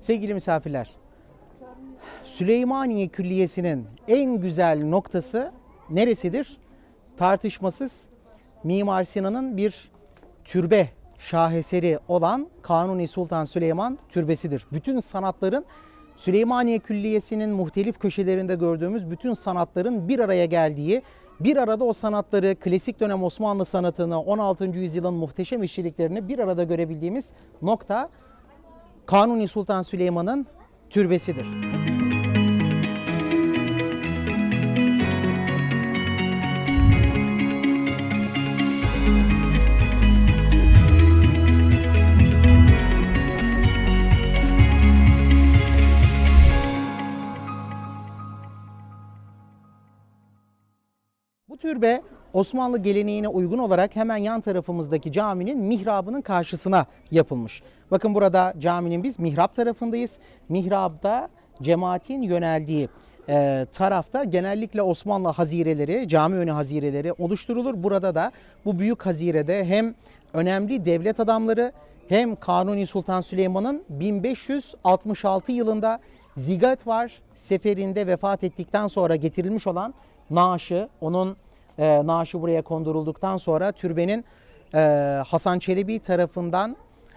Sevgili misafirler, Süleymaniye Külliyesi'nin en güzel noktası neresidir? Tartışmasız Mimar Sinan'ın bir türbe şaheseri olan Kanuni Sultan Süleyman Türbesi'dir. Bütün sanatların Süleymaniye Külliyesi'nin muhtelif köşelerinde gördüğümüz bütün sanatların bir araya geldiği, bir arada o sanatları, klasik dönem Osmanlı sanatını, 16. yüzyılın muhteşem işçiliklerini bir arada görebildiğimiz nokta Kanuni Sultan Süleyman'ın türbesidir. Bu türbe Osmanlı geleneğine uygun olarak hemen yan tarafımızdaki caminin mihrabının karşısına yapılmış. Bakın burada caminin biz mihrap tarafındayız. Mihrapta cemaatin yöneldiği e, tarafta genellikle Osmanlı hazireleri, cami önü hazireleri oluşturulur. Burada da bu büyük hazirede hem önemli devlet adamları hem Kanuni Sultan Süleyman'ın 1566 yılında Zigat var seferinde vefat ettikten sonra getirilmiş olan naaşı, onun e, naaşı buraya kondurulduktan sonra türbenin e, Hasan Çelebi tarafından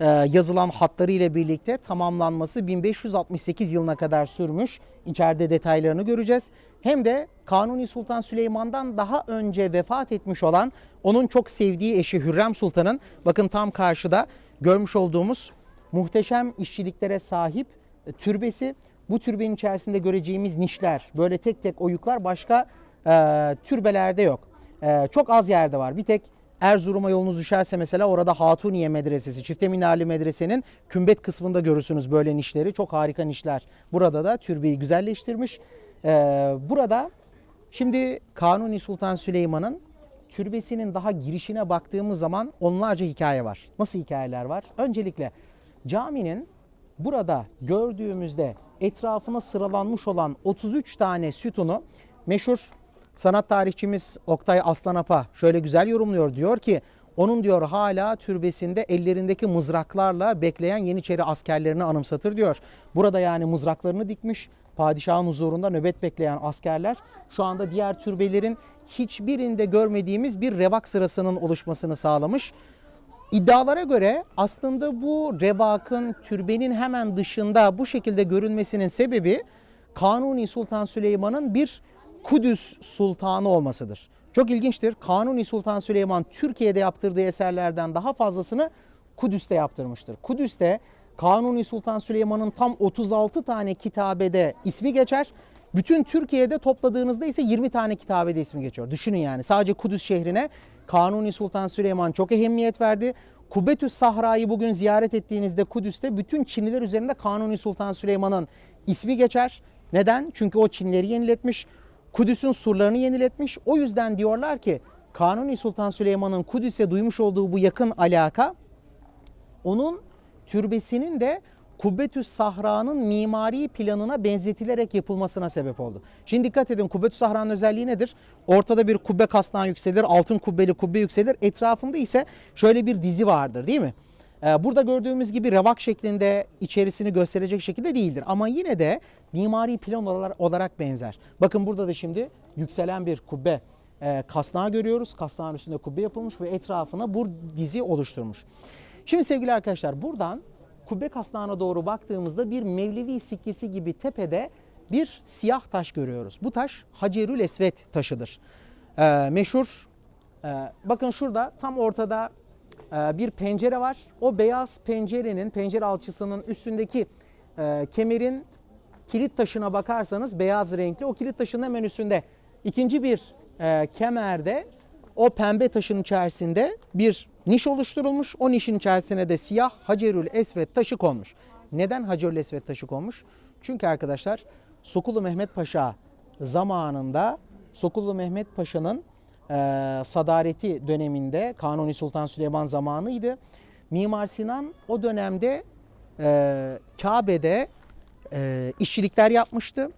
e, yazılan hatları ile birlikte tamamlanması 1568 yılına kadar sürmüş. İçeride detaylarını göreceğiz. Hem de Kanuni Sultan Süleyman'dan daha önce vefat etmiş olan onun çok sevdiği eşi Hürrem Sultan'ın bakın tam karşıda görmüş olduğumuz muhteşem işçiliklere sahip e, türbesi. Bu türbenin içerisinde göreceğimiz nişler, böyle tek tek oyuklar başka e, türbelerde yok. E, çok az yerde var. Bir tek Erzurum'a yolunuz düşerse mesela orada Hatuniye Medresesi, Çifte Minarlı Medrese'nin kümbet kısmında görürsünüz böyle nişleri. Çok harika nişler. Burada da türbeyi güzelleştirmiş. E, burada şimdi Kanuni Sultan Süleyman'ın türbesinin daha girişine baktığımız zaman onlarca hikaye var. Nasıl hikayeler var? Öncelikle caminin burada gördüğümüzde etrafına sıralanmış olan 33 tane sütunu meşhur sanat tarihçimiz Oktay Aslanapa şöyle güzel yorumluyor. Diyor ki onun diyor hala türbesinde ellerindeki mızraklarla bekleyen Yeniçeri askerlerini anımsatır diyor. Burada yani mızraklarını dikmiş padişahın huzurunda nöbet bekleyen askerler şu anda diğer türbelerin hiçbirinde görmediğimiz bir revak sırasının oluşmasını sağlamış. İddialara göre aslında bu revakın türbenin hemen dışında bu şekilde görünmesinin sebebi Kanuni Sultan Süleyman'ın bir Kudüs Sultanı olmasıdır. Çok ilginçtir. Kanuni Sultan Süleyman Türkiye'de yaptırdığı eserlerden daha fazlasını Kudüs'te yaptırmıştır. Kudüs'te Kanuni Sultan Süleyman'ın tam 36 tane kitabede ismi geçer. Bütün Türkiye'de topladığınızda ise 20 tane kitabede ismi geçiyor. Düşünün yani sadece Kudüs şehrine Kanuni Sultan Süleyman çok ehemmiyet verdi. Kubbetüs Sahra'yı bugün ziyaret ettiğinizde Kudüs'te bütün Çinliler üzerinde Kanuni Sultan Süleyman'ın ismi geçer. Neden? Çünkü o Çinleri yeniletmiş. Kudüs'ün surlarını yeniletmiş. O yüzden diyorlar ki Kanuni Sultan Süleyman'ın Kudüs'e duymuş olduğu bu yakın alaka onun türbesinin de Kubbetüs Sahra'nın mimari planına benzetilerek yapılmasına sebep oldu. Şimdi dikkat edin Kubbetüs Sahra'nın özelliği nedir? Ortada bir kubbe kasnağı yükselir, altın kubbeli kubbe yükselir. Etrafında ise şöyle bir dizi vardır değil mi? Ee, Burada gördüğümüz gibi revak şeklinde içerisini gösterecek şekilde değildir. Ama yine de mimari plan olarak, benzer. Bakın burada da şimdi yükselen bir kubbe e, kasnağı görüyoruz. Kasnağın üstünde kubbe yapılmış ve etrafına bu dizi oluşturmuş. Şimdi sevgili arkadaşlar buradan kubbe kasnağına doğru baktığımızda bir Mevlevi sikkesi gibi tepede bir siyah taş görüyoruz. Bu taş Hacerül Esvet taşıdır. Ee, meşhur e, bakın şurada tam ortada bir pencere var. O beyaz pencerenin pencere alçısının üstündeki e, kemerin kilit taşına bakarsanız beyaz renkli o kilit taşının hemen üstünde ikinci bir e, kemerde o pembe taşın içerisinde bir niş oluşturulmuş. O nişin içerisine de siyah Hacerül Esvet taşı konmuş. Neden Hacerül Esvet taşı konmuş? Çünkü arkadaşlar Sokulu Mehmet Paşa zamanında Sokulu Mehmet Paşa'nın e, sadareti döneminde Kanuni Sultan Süleyman zamanıydı. Mimar Sinan o dönemde e, Kabe'de e, işçilikler yapmıştı.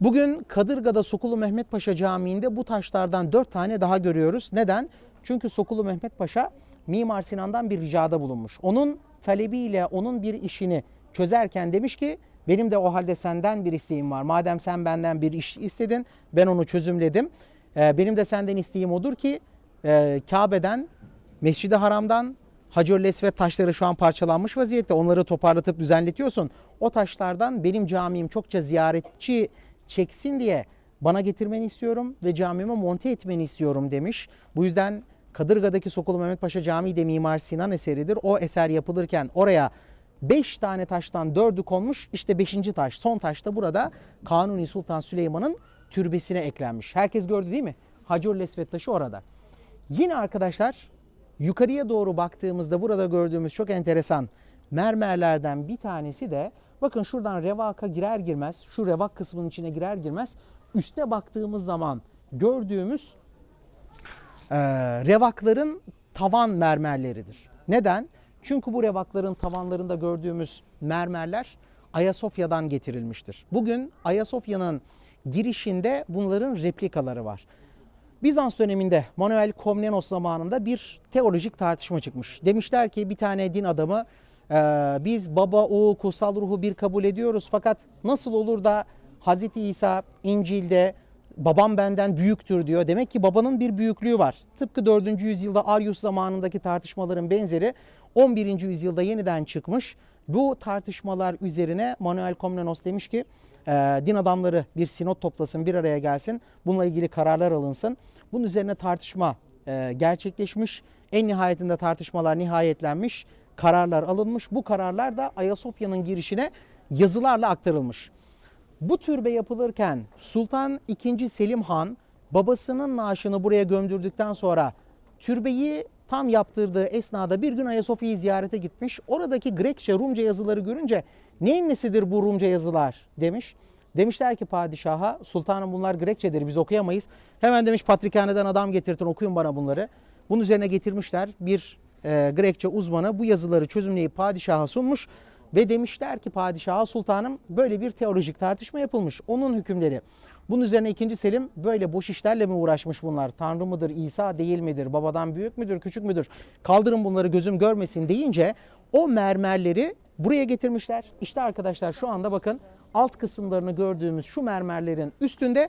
Bugün Kadırga'da Sokulu Mehmet Paşa Camii'nde bu taşlardan dört tane daha görüyoruz. Neden? Çünkü Sokulu Mehmet Paşa Mimar Sinan'dan bir ricada bulunmuş. Onun talebiyle onun bir işini çözerken demiş ki benim de o halde senden bir isteğim var. Madem sen benden bir iş istedin ben onu çözümledim. Ee, benim de senden isteğim odur ki e, Kabe'den, Mescid-i Haram'dan Hacer-ül Esved taşları şu an parçalanmış vaziyette. Onları toparlatıp düzenletiyorsun. O taşlardan benim camim çokça ziyaretçi çeksin diye bana getirmeni istiyorum ve camime monte etmeni istiyorum demiş. Bu yüzden Kadırga'daki Sokulu Mehmet Paşa Camii de Mimar Sinan eseridir. O eser yapılırken oraya 5 tane taştan 4'ü konmuş. İşte 5. taş, son taş da burada Kanuni Sultan Süleyman'ın türbesine eklenmiş. Herkes gördü değil mi? Hacer-ül Esved taşı orada. Yine arkadaşlar yukarıya doğru baktığımızda burada gördüğümüz çok enteresan mermerlerden bir tanesi de bakın şuradan revaka girer girmez şu revak kısmının içine girer girmez üste baktığımız zaman gördüğümüz e, revakların tavan mermerleridir. Neden? Çünkü bu revakların tavanlarında gördüğümüz mermerler Ayasofya'dan getirilmiştir. Bugün Ayasofya'nın girişinde bunların replikaları var. Bizans döneminde Manuel Komnenos zamanında bir teolojik tartışma çıkmış. Demişler ki bir tane din adamı "Ee, biz baba, oğul, kutsal ruhu bir kabul ediyoruz fakat nasıl olur da Hazreti İsa İncil'de babam benden büyüktür diyor. Demek ki babanın bir büyüklüğü var. Tıpkı 4. yüzyılda Arius zamanındaki tartışmaların benzeri 11. yüzyılda yeniden çıkmış. Bu tartışmalar üzerine Manuel Komnenos demiş ki e, din adamları bir sinot toplasın, bir araya gelsin. Bununla ilgili kararlar alınsın. Bunun üzerine tartışma e, gerçekleşmiş. En nihayetinde tartışmalar nihayetlenmiş. Kararlar alınmış. Bu kararlar da Ayasofya'nın girişine yazılarla aktarılmış. Bu türbe yapılırken Sultan II. Selim Han babasının naaşını buraya gömdürdükten sonra türbeyi tam yaptırdığı esnada bir gün Ayasofya'yı ziyarete gitmiş. Oradaki Grekçe, Rumca yazıları görünce neyin nesidir bu Rumca yazılar demiş. Demişler ki padişaha sultanım bunlar Grekçedir biz okuyamayız. Hemen demiş patrikhaneden adam getirtin okuyun bana bunları. Bunun üzerine getirmişler bir e, Grekçe uzmanı bu yazıları çözümleyip padişaha sunmuş. Ve demişler ki padişaha sultanım böyle bir teolojik tartışma yapılmış. Onun hükümleri. Bunun üzerine 2. Selim böyle boş işlerle mi uğraşmış bunlar? Tanrı mıdır, İsa değil midir, babadan büyük müdür, küçük müdür? Kaldırın bunları gözüm görmesin deyince o mermerleri buraya getirmişler. İşte arkadaşlar şu anda bakın alt kısımlarını gördüğümüz şu mermerlerin üstünde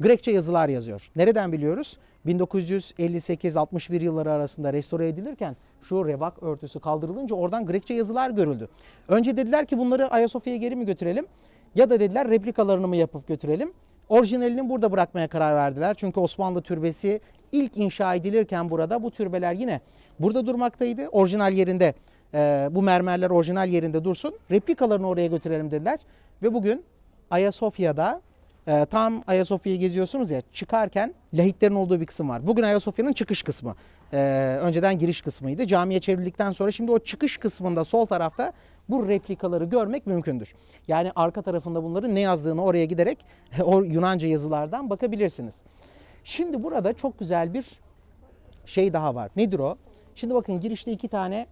Grekçe yazılar yazıyor. Nereden biliyoruz? 1958-61 yılları arasında restore edilirken şu revak örtüsü kaldırılınca oradan Grekçe yazılar görüldü. Önce dediler ki bunları Ayasofya'ya geri mi götürelim? Ya da dediler replikalarını mı yapıp götürelim? Orijinalini burada bırakmaya karar verdiler. Çünkü Osmanlı türbesi ilk inşa edilirken burada bu türbeler yine burada durmaktaydı. Orijinal yerinde e, bu mermerler orijinal yerinde dursun. Replikalarını oraya götürelim dediler. Ve bugün Ayasofya'da e, tam Ayasofya'yı geziyorsunuz ya çıkarken lahitlerin olduğu bir kısım var. Bugün Ayasofya'nın çıkış kısmı. E, önceden giriş kısmıydı. Camiye çevrildikten sonra şimdi o çıkış kısmında sol tarafta bu replikaları görmek mümkündür. Yani arka tarafında bunların ne yazdığını oraya giderek o Yunanca yazılardan bakabilirsiniz. Şimdi burada çok güzel bir şey daha var. Nedir o? Şimdi bakın girişte iki tane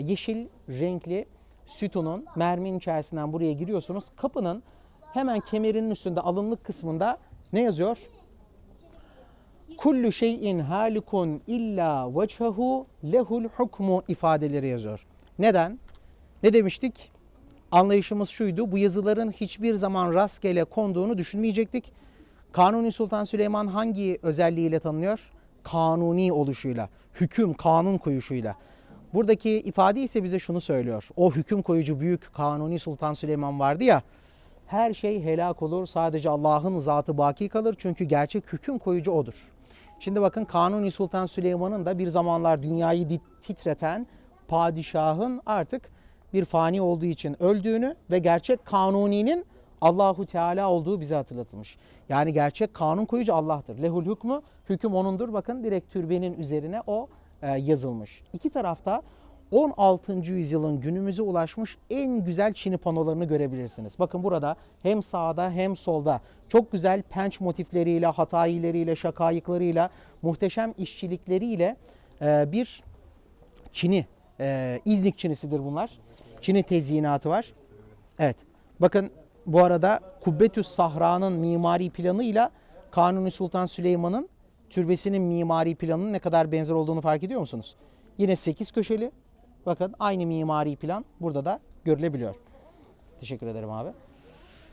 yeşil renkli sütunun merminin içerisinden buraya giriyorsunuz. Kapının hemen kemerinin üstünde alınlık kısmında ne yazıyor? Kullu şeyin halikun illa vechehu lehul hukmu ifadeleri yazıyor. Neden? Ne demiştik? Anlayışımız şuydu. Bu yazıların hiçbir zaman rastgele konduğunu düşünmeyecektik. Kanuni Sultan Süleyman hangi özelliğiyle tanınıyor? Kanuni oluşuyla, hüküm, kanun koyuşuyla. Buradaki ifade ise bize şunu söylüyor. O hüküm koyucu büyük Kanuni Sultan Süleyman vardı ya. Her şey helak olur. Sadece Allah'ın zatı baki kalır. Çünkü gerçek hüküm koyucu odur. Şimdi bakın Kanuni Sultan Süleyman'ın da bir zamanlar dünyayı titreten padişahın artık bir fani olduğu için öldüğünü ve gerçek kanuninin Allahu Teala olduğu bize hatırlatılmış. Yani gerçek kanun koyucu Allah'tır. Lehul hükmü, hüküm onundur. Bakın direkt türbenin üzerine o yazılmış. İki tarafta 16. yüzyılın günümüze ulaşmış en güzel çini panolarını görebilirsiniz. Bakın burada hem sağda hem solda çok güzel penç motifleriyle, hatayileriyle, şakayıklarıyla, muhteşem işçilikleriyle e, bir Çini, e, İznik Çinisidir bunlar. Çini tezyinatı var. Evet. Bakın bu arada Kubbetüs Sahra'nın mimari planıyla Kanuni Sultan Süleyman'ın türbesinin mimari planının ne kadar benzer olduğunu fark ediyor musunuz? Yine 8 köşeli. Bakın aynı mimari plan burada da görülebiliyor. Teşekkür ederim abi.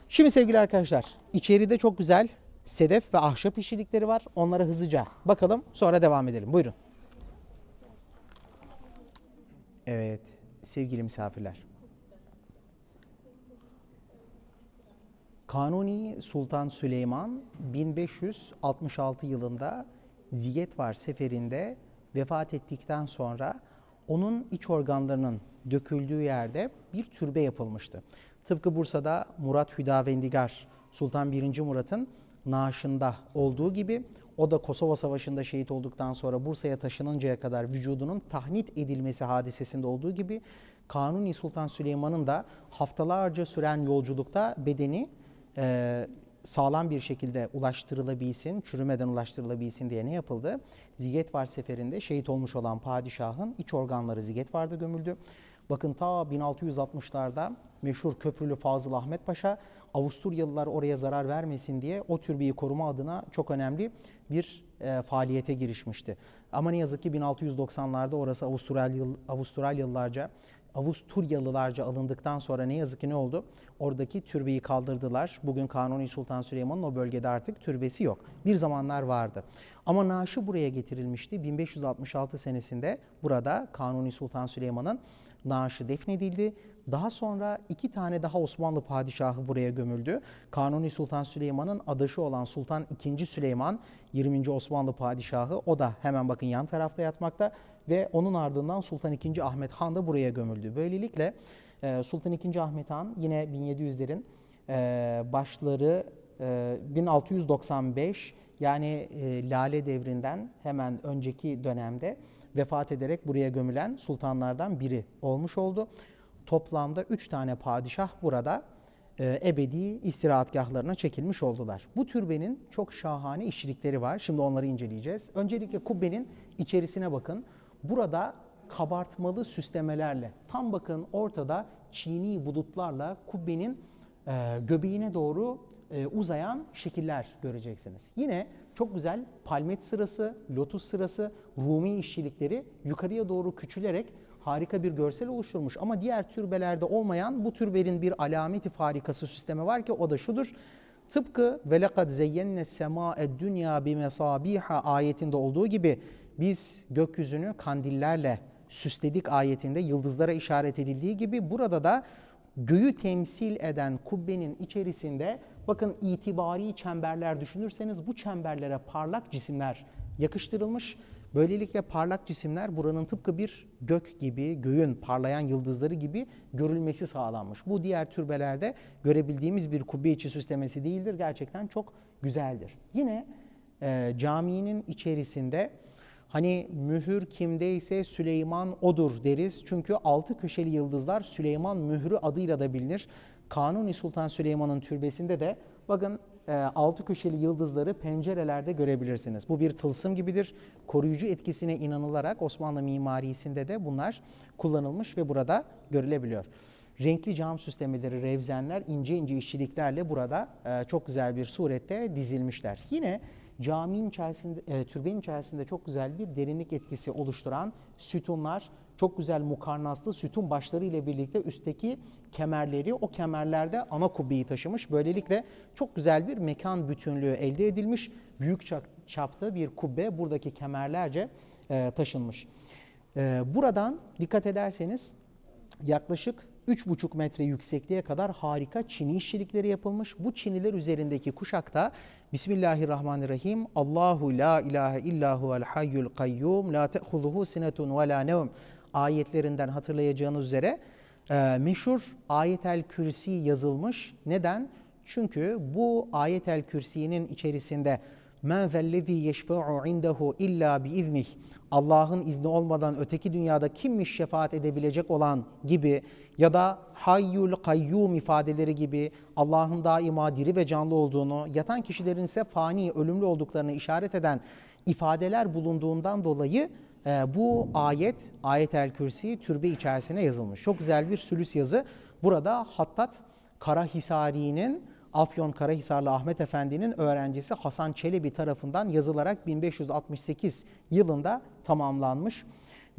Şimdi sevgili arkadaşlar içeride çok güzel sedef ve ahşap işçilikleri var. Onlara hızlıca bakalım sonra devam edelim. Buyurun. Evet sevgili misafirler. Kanuni Sultan Süleyman 1566 yılında Ziyetvar seferinde vefat ettikten sonra onun iç organlarının döküldüğü yerde bir türbe yapılmıştı. Tıpkı Bursa'da Murat Hüdavendigar Sultan 1. Murat'ın naaşında olduğu gibi o da Kosova Savaşı'nda şehit olduktan sonra Bursa'ya taşınıncaya kadar vücudunun tahnit edilmesi hadisesinde olduğu gibi Kanuni Sultan Süleyman'ın da haftalarca süren yolculukta bedeni e, sağlam bir şekilde ulaştırılabilsin, çürümeden ulaştırılabilsin diye ne yapıldı? Zigetvar seferinde şehit olmuş olan padişahın iç organları Zigetvar'da gömüldü. Bakın ta 1660'larda meşhur Köprülü Fazıl Ahmet Paşa Avusturyalılar oraya zarar vermesin diye o türbeyi koruma adına çok önemli bir e, faaliyete girişmişti. Ama ne yazık ki 1690'larda orası Avustralyalı, Avustralyalılarca Avusturyalılarca alındıktan sonra ne yazık ki ne oldu? Oradaki türbeyi kaldırdılar. Bugün Kanuni Sultan Süleyman'ın o bölgede artık türbesi yok. Bir zamanlar vardı. Ama naaşı buraya getirilmişti. 1566 senesinde burada Kanuni Sultan Süleyman'ın naaşı defnedildi. Daha sonra iki tane daha Osmanlı padişahı buraya gömüldü. Kanuni Sultan Süleyman'ın adaşı olan Sultan II. Süleyman 20. Osmanlı padişahı o da hemen bakın yan tarafta yatmakta ve onun ardından Sultan II. Ahmet Han da buraya gömüldü. Böylelikle e, Sultan II. Ahmet Han yine 1700'lerin e, başları e, 1695 yani e, Lale devrinden hemen önceki dönemde vefat ederek buraya gömülen sultanlardan biri olmuş oldu. Toplamda 3 tane padişah burada ebedi istirahatgahlarına çekilmiş oldular. Bu türbenin çok şahane işçilikleri var. Şimdi onları inceleyeceğiz. Öncelikle kubbenin içerisine bakın. Burada kabartmalı süslemelerle tam bakın ortada çini bulutlarla kubbenin e, göbeğine doğru e, uzayan şekiller göreceksiniz. Yine çok güzel palmet sırası, lotus sırası, Rumi işçilikleri yukarıya doğru küçülerek harika bir görsel oluşturmuş. Ama diğer türbelerde olmayan bu türbenin bir alameti farikası süsleme var ki o da şudur. Tıpkı ve lekad zeyyenne sema'ed dünya bi mesabiha ayetinde olduğu gibi biz gökyüzünü kandillerle süsledik ayetinde yıldızlara işaret edildiği gibi burada da göğü temsil eden kubbenin içerisinde bakın itibari çemberler düşünürseniz bu çemberlere parlak cisimler yakıştırılmış. Böylelikle parlak cisimler buranın tıpkı bir gök gibi, göğün parlayan yıldızları gibi görülmesi sağlanmış. Bu diğer türbelerde görebildiğimiz bir kubbe içi süslemesi değildir. Gerçekten çok güzeldir. Yine e, caminin içerisinde Hani mühür kimdeyse Süleyman odur deriz. Çünkü altı köşeli yıldızlar Süleyman mührü adıyla da bilinir. Kanuni Sultan Süleyman'ın türbesinde de bakın e, altı köşeli yıldızları pencerelerde görebilirsiniz. Bu bir tılsım gibidir. Koruyucu etkisine inanılarak Osmanlı mimarisinde de bunlar kullanılmış ve burada görülebiliyor. Renkli cam süslemeleri, revzenler, ince ince işçiliklerle burada e, çok güzel bir surette dizilmişler. Yine caminin içerisinde, e, türbenin içerisinde çok güzel bir derinlik etkisi oluşturan sütunlar, çok güzel mukarnaslı sütun başları ile birlikte üstteki kemerleri o kemerlerde ana kubbeyi taşımış. Böylelikle çok güzel bir mekan bütünlüğü elde edilmiş. Büyük çapta bir kubbe buradaki kemerlerce e, taşınmış. E, buradan dikkat ederseniz yaklaşık 3,5 metre yüksekliğe kadar harika çini işçilikleri yapılmış. Bu çiniler üzerindeki kuşakta Bismillahirrahmanirrahim Allahu la ilahe illahu el hayyul kayyum la te'huzuhu sinetun ve la nevm ayetlerinden hatırlayacağınız üzere e, meşhur ayetel kürsi yazılmış. Neden? Çünkü bu ayetel kürsinin içerisinde Men zellezî yeşfe'u indehu illa biiznih. Allah'ın izni olmadan öteki dünyada kimmiş şefaat edebilecek olan gibi ya da hayyul kayyum ifadeleri gibi Allah'ın daima diri ve canlı olduğunu, yatan kişilerin ise fani, ölümlü olduklarını işaret eden ifadeler bulunduğundan dolayı e, bu ayet, ayet-el kürsi türbe içerisine yazılmış. Çok güzel bir sülüs yazı. Burada Hattat Karahisari'nin Afyon Karahisarlı Ahmet Efendi'nin öğrencisi Hasan Çelebi tarafından yazılarak 1568 yılında tamamlanmış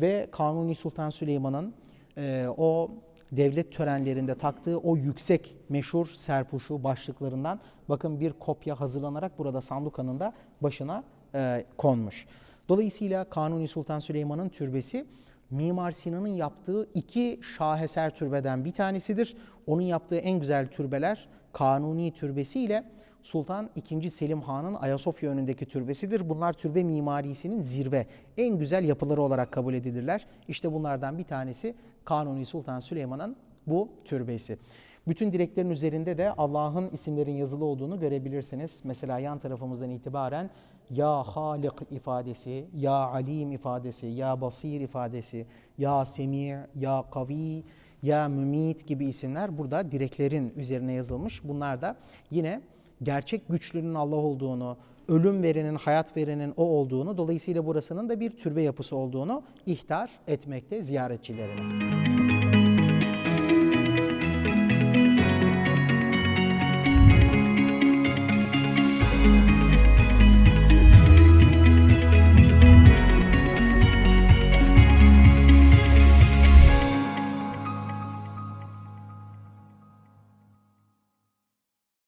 ve Kanuni Sultan Süleyman'ın e, o devlet törenlerinde taktığı o yüksek meşhur serpuşu başlıklarından bakın bir kopya hazırlanarak burada Sandukanın da başına e, konmuş. Dolayısıyla Kanuni Sultan Süleyman'ın türbesi Mimar Sinan'ın yaptığı iki şaheser türbeden bir tanesidir. Onun yaptığı en güzel türbeler Kanuni Türbesi ile Sultan II. Selim Han'ın Ayasofya önündeki türbesidir. Bunlar türbe mimarisinin zirve, en güzel yapıları olarak kabul edilirler. İşte bunlardan bir tanesi Kanuni Sultan Süleyman'ın bu türbesi. Bütün direklerin üzerinde de Allah'ın isimlerin yazılı olduğunu görebilirsiniz. Mesela yan tarafımızdan itibaren Ya Halik ifadesi, Ya Alim ifadesi, Ya Basir ifadesi, Ya Semi', Ya Kavi, Ya Mümit gibi isimler burada direklerin üzerine yazılmış. Bunlar da yine gerçek güçlünün Allah olduğunu, ölüm verenin, hayat verenin o olduğunu, dolayısıyla burasının da bir türbe yapısı olduğunu ihtar etmekte ziyaretçilerine.